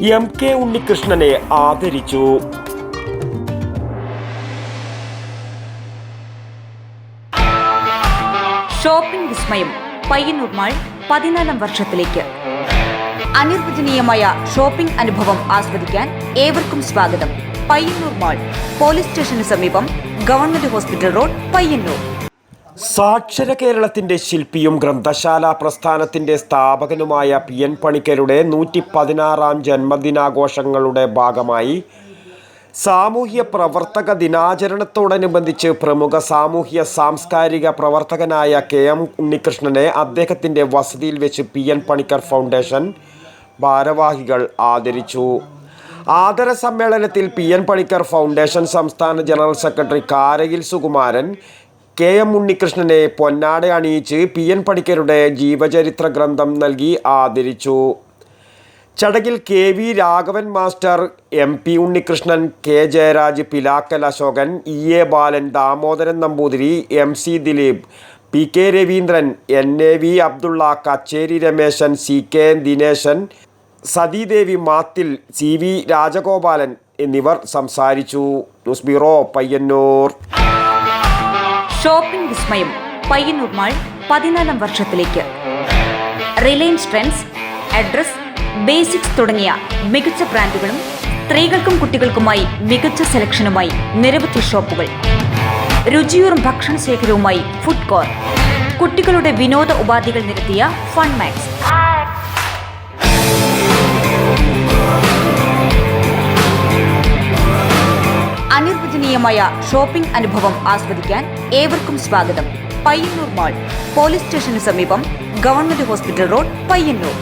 M K ഉണ്ണികൃഷ്ണനെ ആദരിച്ചു. Shopping വിസ്മയം. Payyanur mall പതിനാലാം വർഷത്തിലേക്ക്. അനിർവചനീയമായ ഷോപ്പിംഗ് അനുഭവം ആസ്വദിക്കാൻ ഏവർക്കും സ്വാഗതം. പയ്യന്നൂർ മാൾ പോലീസ് സ്റ്റേഷന് സമീപം ഗവൺമെന്റ് ഹോസ്പിറ്റൽ റോഡ് പയ്യന്നൂർ. സാക്ഷര കേരളത്തിന്റെ ശില്പിയും ഗ്രന്ഥശാല പ്രസ്ഥാനത്തിന്റെ സ്ഥാപകനുമായ പി എൻ പണിക്കരുടെ നൂറ്റി പതിനാറാം ജന്മദിനാഘോഷങ്ങളുടെ ഭാഗമായി സാമൂഹ്യ പ്രവർത്തക ദിനാചരണത്തോടനുബന്ധിച്ച് പ്രമുഖ സാമൂഹ്യ സാംസ്കാരിക പ്രവർത്തകനായ കെ എം ഉണ്ണികൃഷ്ണനെ അദ്ദേഹത്തിന്റെ വസതിയിൽ വെച്ച് പി എൻ പണിക്കർ ഫൗണ്ടേഷൻ ഭാരവാഹികൾ ആദരിച്ചു. ആദര സമ്മേളനത്തിൽ പി എൻ പണിക്കർ ഫൗണ്ടേഷൻ സംസ്ഥാന general secretary Karayil Sukumaran K M ഉണ്ണികൃഷ്ണനെ പൊന്നാട അണിയിച്ച് പി എൻ പണിക്കരുടെ ജീവചരിത്ര ഗ്രന്ഥം നൽകി ആദരിച്ചു. ചടങ്ങിൽ K V Raghavan master M P Unnikrishnan K Jayaraj Pilakkal Ashokan E A Balan Damodaran Namboothiri M C Dileep P K Raveendran N A V Abdulla Kacheri Rameshan C K Dineshan Sathidevi Mathil C V Rajagopalan എന്നിവർ സംസാരിച്ചു. News bureau Payyanur. Shopping വിസ്മയം. Payyanur mall പതിനാലാം വർഷത്തിലേക്ക്. Reliance trends address basics തുടങ്ങിയ മികച്ച ബ്രാൻഡുകളും സ്ത്രീകൾക്കും കുട്ടികൾക്കുമായി മികച്ച സെലക്ഷനുമായി നിരവധി ഷോപ്പുകൾ. രുചിയൂറും ഭക്ഷണ ശേഖരവുമായി ഫുഡ് കോർ കുട്ടികളുടെ വിനോദ ഉപാധികൾ നിരത്തിയ ഫൺ അനിർവചനീയമായ ഷോപ്പിംഗ് അനുഭവം ആസ്വദിക്കാൻ ഏവർക്കും സ്വാഗതം. പയ്യന്നൂർ മാൾ പോലീസ് സ്റ്റേഷന് സമീപം ഗവൺമെന്റ് ഹോസ്പിറ്റൽ റോഡ് പയ്യന്നൂർ.